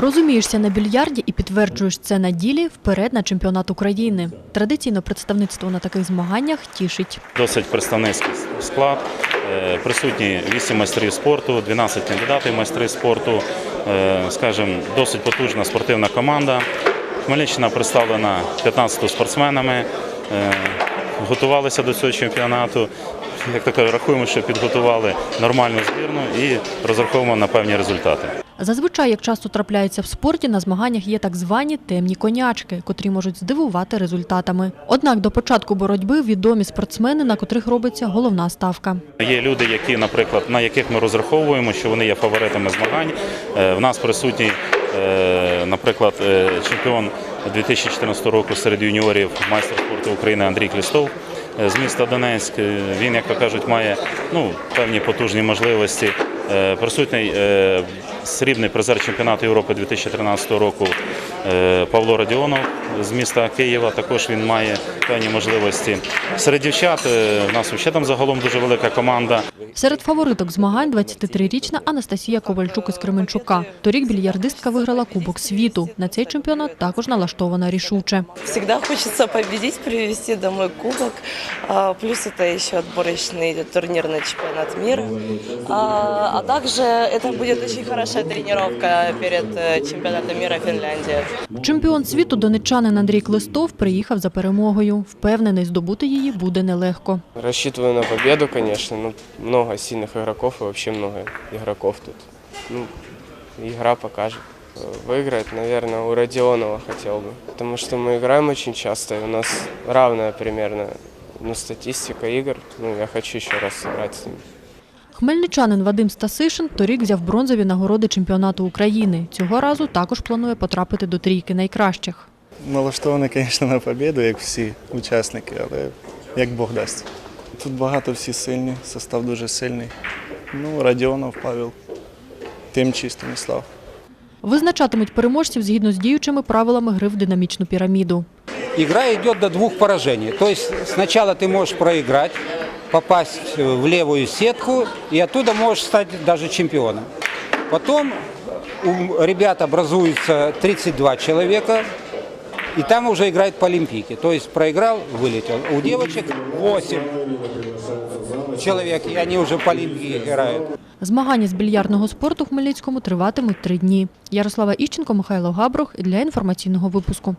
Розумієшся на більярді і підтверджуєш це на ділі вперед на чемпіонат України. Традиційно представництво на таких змаганнях тішить. Досить представницький склад. Е, Присутні 8 майстрів спорту, 12 кандидатів в майстри спорту. Е, Скажімо, досить потужна спортивна команда. Хмельниччина представлена 15 спортсменами. Е, Готувалися до цього чемпіонату. Як то кажуть, рахуємо, що підготували нормальну збірну і розраховуємо на певні результати. Зазвичай, як часто трапляється в спорті, на змаганнях є так звані темні конячки, котрі можуть здивувати результатами. Однак до початку боротьби відомі спортсмени, на котрих робиться головна ставка. Є люди, які, наприклад, на яких ми розраховуємо, що вони є фаворитами змагань. Е, В нас присутній, е, наприклад, е, чемпіон 2014 року серед юніорів майстер спорту України Андрій Клістов з міста Донецьк. Е, Він, як то кажуть, має ну, певні потужні можливості. Е, Присутній е, срібний призер чемпіонату Європи 2013 року е, Павло Радіонов з міста Києва. Також він має певні можливості. Серед дівчат в нас ще там загалом дуже велика команда. Серед фавориток змагань 23-річна Анастасія Ковальчук із Кременчука. Торік більярдистка виграла Кубок світу. На цей чемпіонат також налаштована рішуче. Всегда хочется победить, привезти домой кубок. Плюс это еще отборочный турнир на чемпионат мира. А а также это будет очень хорошая тренировка перед э, чемпионатом мира Финляндии. Чемпіон світу донеччанин Андрій Клистов приїхав за перемогою. Впевнений, здобути її буде нелегко. Рассчитываю на победу, конечно. Ну, много сильных игроков и вообще много игроков тут. Ну, игра покажет. Э, Выиграть, наверное, у Родионова хотел бы. Потому что мы играем очень часто, и у нас равная примерно ну, статистика игр. Ну, я хочу еще раз сыграть с ним. Хмельничанин Вадим Стасишин торік взяв бронзові нагороди чемпіонату України. Цього разу також планує потрапити до трійки найкращих. Налаштований, звісно, на побіду, як всі учасники, але як Бог дасть. Тут багато всі сильні, состав дуже сильний. Ну, Радіонов, Павел, Тимчий, Станіслав. Визначатимуть переможців згідно з діючими правилами гри в динамічну піраміду. Игра идет до двух поражений. То есть сначала ты можешь проиграть, попасть в левую сетку, и оттуда можешь стать даже чемпионом. Потом у ребят образуется 32 человека, и там уже играют по Олимпийке. То есть проиграл, вылетел. У девочек 8 человек, и они уже по Олимпийке играют. Змагання з більярдного спорту в Хмельницькому триватимуть три дні. Ярослава Іщенко, Михайло Габрух для інформаційного випуску.